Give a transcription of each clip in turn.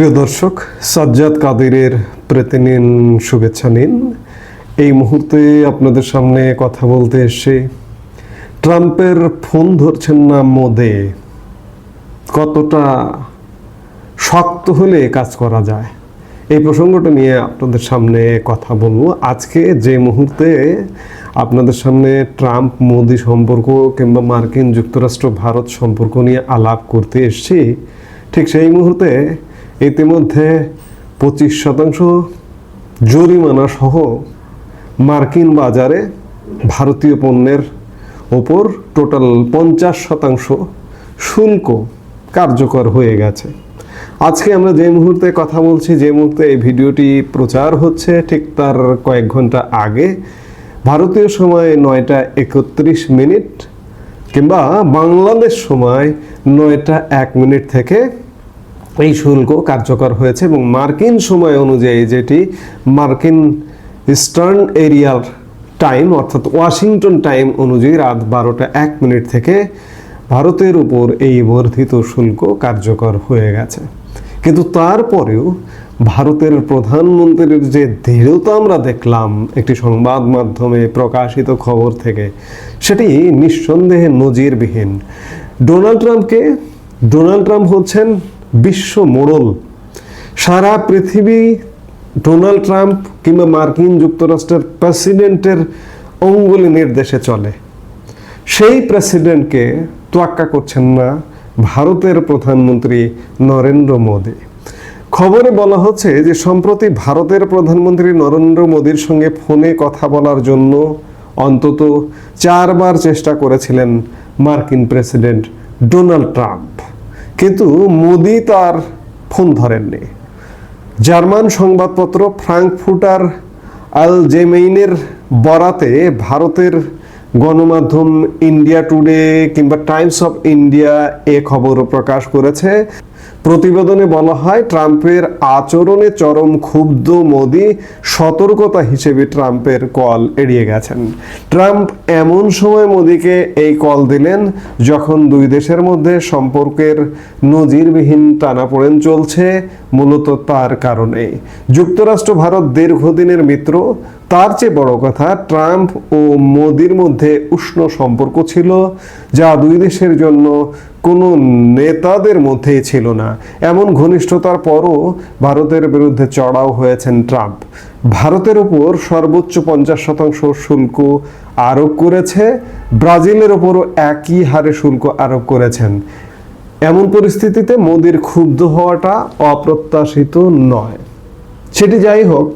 প্রিয় দর্শক, সাজ্জাদ কাদেরের প্রতি নিন শুভেচ্ছা নিন। এই মুহূর্তে আপনাদের সামনে কথা বলতে এসে ট্রাম্পের ফোন ধরছেন না মোদে। কতটা শক্ত হলে কাজ করা যায়? এই প্রসঙ্গটা নিয়ে আপনাদের সামনে কথা বলব। আজকে যে মুহূর্তে আপনাদের সামনে ট্রাম্প, মোদি সম্পর্ক কিংবা মার্কিন যুক্তরাষ্ট্র, ভারত সম্পর্ক নিয়ে আলাপ করতে এসেছি, ঠিক সেই মুহূর্তে ইতিমধ্যে পঁচিশ শতাংশ জরিমানা সহ মার্কিন বাজারে ভারতীয় পণ্যের ওপর টোটাল পঞ্চাশ শতাংশ শুল্ক কার্যকর হয়ে গেছে। আজকে আমরা যে মুহূর্তে কথা বলছি, যে মুহূর্তে এই ভিডিওটি প্রচার হচ্ছে, ঠিক তার কয়েক ঘণ্টা আগে ভারতীয় সময় নয়টা একত্রিশ মিনিট কিংবা বাংলাদেশ সময় নয়টা এক মিনিট থেকে এই শুল্ক কার্যকর হয়েছে এবং মার্কিন সময় অনুযায়ী যেটি মার্কিন ইস্টার্ন এরিয়ার টাইম অর্থাৎ ওয়াশিংটন টাইম অনুযায়ী রাত বারোটা এক মিনিট থেকে ভারতের উপর এই বর্ধিত শুল্ক কার্যকর হয়ে গেছে। কিন্তু তারপরেও ভারতের প্রধানমন্ত্রীর যে দৃঢ়তা আমরা দেখলাম একটি সংবাদ মাধ্যমে প্রকাশিত খবর থেকে, সেটি নিঃসন্দেহে নজিরবিহীন। ডোনাল্ড ট্রাম্পকে, ডোনাল্ড ট্রাম্প হচ্ছেন বিশ্ব মোড়ল। সারা পৃথিবী ডোনাল্ড ট্রাম্প কিংবা মার্কিন যুক্তরাষ্ট্রের প্রেসিডেন্টের অঙ্গুলি নির্দেশে চলে। সেই প্রেসিডেন্টকে তোয়াক্কা করছেন না ভারতের প্রধানমন্ত্রী নরেন্দ্র মোদী। খবরে বলা হচ্ছে যে, সম্প্রতি ভারতের প্রধানমন্ত্রী নরেন্দ্র মোদীর সঙ্গে ফোনে কথা বলার জন্য অন্তত চারবার চেষ্টা করেছিলেন মার্কিন প্রেসিডেন্ট ডোনাল্ড ট্রাম্প। কিন্তু মোদি তার ফোন ধরেননি। জার্মান সংবাদপত্র ফ্রাঙ্কফুটার আল জেমেইনের বরাতে ভারতের গণমাধ্যম ইন্ডিয়া টুডে কিংবা টাইমস অফ ইন্ডিয়া এ খবর প্রকাশ করেছে। প্রতিবেদনে বলা হয়, ট্রাম্পের আচরণে চরম ক্ষুব্ধ মোদি সতর্কতা হিসেবে ট্রাম্পের কল এড়িয়ে গেছেন। ট্রাম্প এমন সময় মোদিকে এই কল দিলেন যখন দুই দেশের মধ্যে সম্পর্কের নজিরবিহীন টানাপোড়েন চলছে, মূলত তার কারণে। যুক্তরাষ্ট্র ভারত দীর্ঘদিনের মিত্র। তার চেয়ে বড় কথা, ট্রাম্প ও মোদির মধ্যে উষ্ণ সম্পর্ক ছিল, যা দুই দেশের জন্য কোনো নেতাদের মধ্যেই ছিল না। এমন ঘনিষ্ঠতার পরও ভারতের বিরুদ্ধে চড়াও হয়েছেন ট্রাম্প। ভারতের উপর সর্বোচ্চ পঞ্চাশ শতাংশ শুল্ক আরোপ করেছে। ব্রাজিলের ওপরও একই হারে শুল্ক আরোপ করেছেন। এমন পরিস্থিতিতে মোদির ক্ষুব্ধ হওয়াটা অপ্রত্যাশিত নয়। সেটি যাই হোক,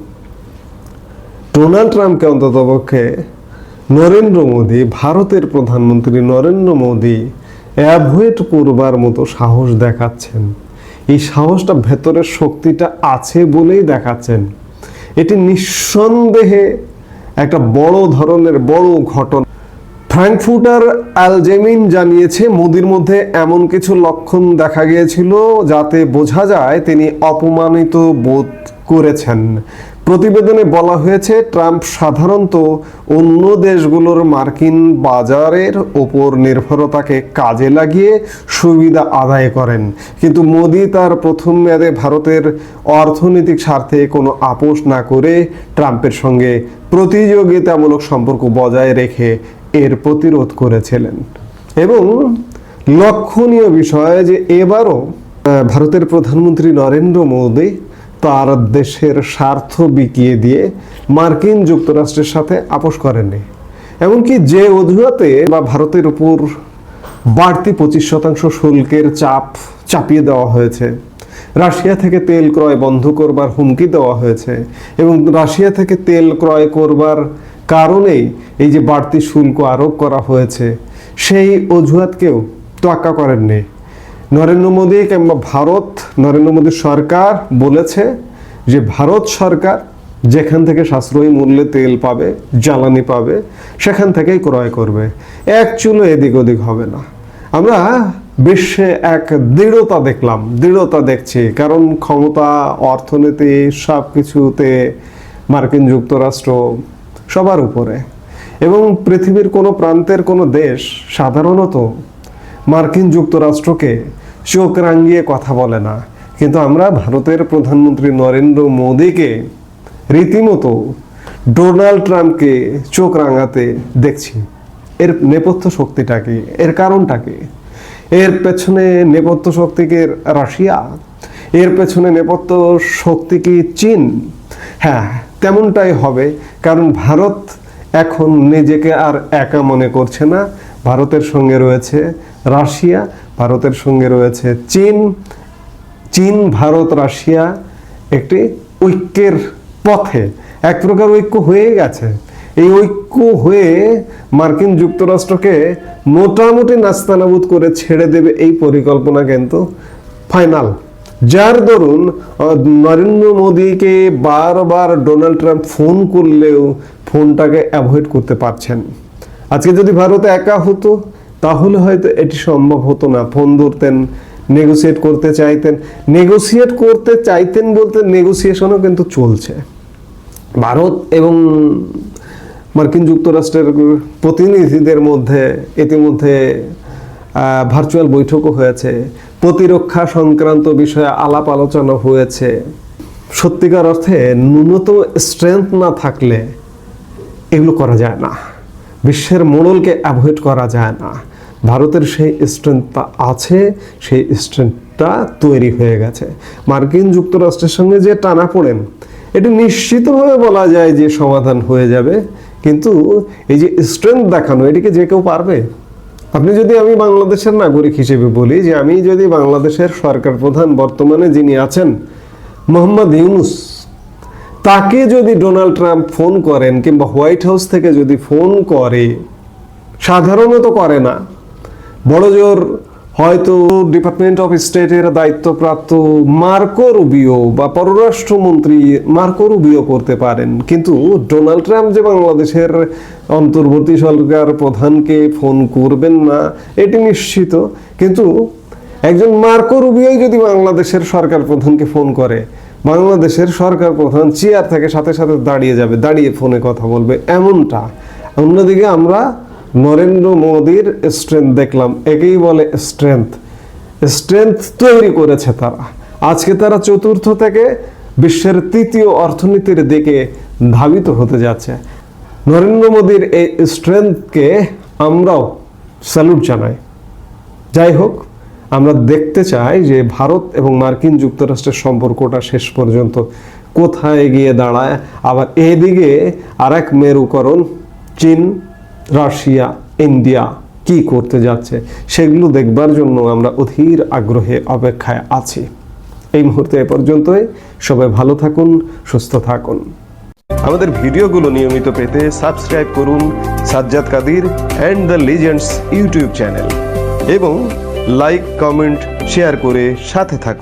ডোনাল্ড ট্রাম্পকে অন্ততপক্ষে নরেন্দ্র মোদী, ভারতের প্রধানমন্ত্রী নরেন্দ্র মোদী অ্যাভয়েড করবার মতো সাহস দেখাচ্ছেন। এই সাহসটা ভেতরের শক্তিটা আছে বলেই দেখাচ্ছেন। এটি নিঃসন্দেহে একটা বড় ধরনের বড় ঘটনা। ফ্র্যাঙ্কফুটার অ্যালজেমিন জানিয়েছে, মোদির মধ্যে এমন কিছু লক্ষণ দেখা গিয়েছিল যাতে বোঝা যায় তিনি অপমানিত বোধ করেছেন। প্রতিবেদনে বলা হয়েছে, ট্রাম্প সাধারণত অন্য দেশগুলোর মার্কিন বাজারের ওপর নির্ভরতাকে কাজে লাগিয়ে সুবিধা আদায় করেন। কিন্তু মোদি তার প্রথম মেয়াদে ভারতের অর্থনৈতিক স্বার্থে কোনো আপোষ না করে ট্রাম্পের সঙ্গে প্রতিযোগিতামূলক সম্পর্ক বজায় রেখে এর প্রতিরোধ করেছিলেন। এবং লক্ষণীয় বিষয় যে এবারও ভারতের প্রধানমন্ত্রী নরেন্দ্র মোদী তার দেশের স্বার্থ বিকিয়ে দিয়ে মার্কিন যুক্তরাষ্ট্রের সাথে আপোষ করেননি। এমনকি যে অজুহাতে বা ভারতের উপর বাড়তি পঁচিশ শতাংশ শুল্কের চাপ চাপিয়ে দেওয়া হয়েছে, রাশিয়া থেকে তেল ক্রয় বন্ধ করবার হুমকি দেওয়া হয়েছে এবং রাশিয়া থেকে তেল ক্রয় করবার কারণেই এই যে বাড়তি শুল্ক আরোপ করা হয়েছে, সেই অজুহাতকেও তোয়াক্কা করেননি। নরেন্দ্র মোদী কিংবা ভারত, নরেন্দ্র মোদী সরকার বলেছে যে ভারত সরকার যেখান থেকে সাশ্রয়ী মূল্যে তেল পাবে, জ্বালানি পাবে, সেখান থেকেই ক্রয় করবে। এক চুলো এদিক ওদিক হবে না। আমরা বিশ্বে এক দৃঢ়তা দেখলাম, দৃঢ়তা দেখছি, কারণ ক্ষমতা, অর্থনীতি সব কিছুতে মার্কিন যুক্তরাষ্ট্র সবার উপরে। এবং পৃথিবীর কোনো প্রান্তের কোনো দেশ সাধারণত মার্কিন যুক্তরাষ্ট্রকে চোখ রাঙিয়ে কথা বলে না। কিন্তু আমরা ভারতের প্রধানমন্ত্রী নরেন্দ্র মোদীকে রীতিমতো ডোনাল্ড ট্রাম্পকে চোখ রাঙাতে দেখছি। এর নেপথ্য শক্তিটা কি? এর কারণটা কি? এর পেছনে নেপথ্য শক্তিকে রাশিয়া? এর পেছনে নেপথ্য শক্তি কি চীন? হ্যাঁ তেমনটাই হবে। কারণ ভারত এখন নিজেকে আর একা মনে করছে না। ভারতের সঙ্গে রয়েছে রাশিয়া, ভারতের সঙ্গে রয়েছে চীন। চীন, ভারত, রাশিয়া একটি ঐক্যের পথে, এক প্রকার ঐক্য হয়ে গেছে। এই ঐক্য হয়ে মার্কিন যুক্তরাষ্ট্রকে মোটামুটি নাস্তানাবুদ করে ছেড়ে দেবে এই পরিকল্পনা কিন্তু ফাইনাল। যার দরুন নরেন্দ্র মোদীকে বারবার ডোনাল্ড ট্রাম্প ফোন করলেও ফোনটাকে অ্যাভয়েড করতে পারছেন। আজকে যদি ভারতে একা হতো, তাহলে হয়তো এটি সম্ভব হতো না। ফোন ধরতেন নেগোসিয়েট করতে চাইতেন। নেগোসিয়েট করতে চাইতেন বলতে নেগোসিয়েশনও কিন্তু চলছে। ভারত এবং মার্কিন যুক্তরাষ্ট্রের প্রতিনিধিদের মধ্যে, ইতিমধ্যে ভার্চুয়াল বৈঠকও হয়েছে। প্রতিরক্ষা সংক্রান্ত বিষয়ে আলাপ আলোচনা হয়েছে। সত্যিকার অর্থে ন্যূনতম স্ট্রেংথ না থাকলে এগুলো করা যায় না। বিশ্বের মোড়লকে অ্যাভয়েড করা যায় না। ভারতের সেই স্ট্রেংথটা আছে, সেই স্ট্রেংথটা তৈরি হয়ে গেছে। মার্কিন যুক্তরাষ্ট্রের সঙ্গে যে টানা পড়েন, এটি নিশ্চিতভাবে বলা যায় যে সমাধান হয়ে যাবে। কিন্তু এই যে স্ট্রেংথ দেখানো, এটিকে যে কেউ পারবে? আপনি যদি আমি বাংলাদেশের নাগরিক হিসেবে বলি যে আমি যদি বাংলাদেশের সরকার প্রধান বর্তমানে যিনি আছেন, মোহাম্মদ ইউনুস, তাকে যদি ডোনাল্ড ট্রাম্প ফোন করেন কিংবা হোয়াইট হাউস থেকে যদি ফোন করে, সাধারণত করে না, বড় জোর হয়তো ডিপার্টমেন্ট অফ স্টেটের দায়িত্বপ্রাপ্ত মার্কো রুবিও বা পররাষ্ট্রমন্ত্রী মার্কো রুবিও করতে পারেন। কিন্তু ডোনাল্ড ট্রাম্প যে বাংলাদেশের অন্তর্বর্তী সরকার প্রধানকে ফোন করবেন না, এটি নিশ্চিত। কিন্তু একজন মার্কো রুবিওই যদি বাংলাদেশের সরকার প্রধানকে ফোন করে, বাংলাদেশের সরকার প্রধান চেয়ার থেকে সাথে সাথে দাঁড়িয়ে যাবে, দাঁড়িয়ে ফোনে কথা বলবে, এমনটা। অন্যদিকে আমরা নরেন্দ্র মোদীর স্ট্রেংথ দেখলাম। একেই বলে স্ট্রেংথ স্ট্রেংথ তৈরি করেছে তারা। আজকে তারা চতুর্থ থেকে বিশ্বের তৃতীয় অর্থনীতির দিকে ধাবিত হতে যাচ্ছে। নরেন্দ্র মোদীর এই স্ট্রেংথকে আমরাও স্যালুট জানাই। যাই হোক, আমরা দেখতে চাই যে ভারত এবং মার্কিন যুক্তরাষ্ট্রের সম্পর্কটা শেষ পর্যন্ত কোথায় গিয়ে দাঁড়ায়। আবার এদিকে আর এক মেরুকরণ, চীন। রাশিয়া, ইন্ডিয়া কি করতে যাচ্ছে সেগুলো দেখবার জন্য আমরা অধীর আগ্রহে অপেক্ষায় আছি। এই মুহূর্তে এ পর্যন্তই। সবাই ভালো থাকুন, সুস্থ থাকুন। আমাদের ভিডিওগুলো নিয়মিত পেতে সাবস্ক্রাইব করুন Sajjad Kadir and the legends YouTube channel এবং লাইক, কমেন্ট, শেয়ার করে সাথে থাকুন।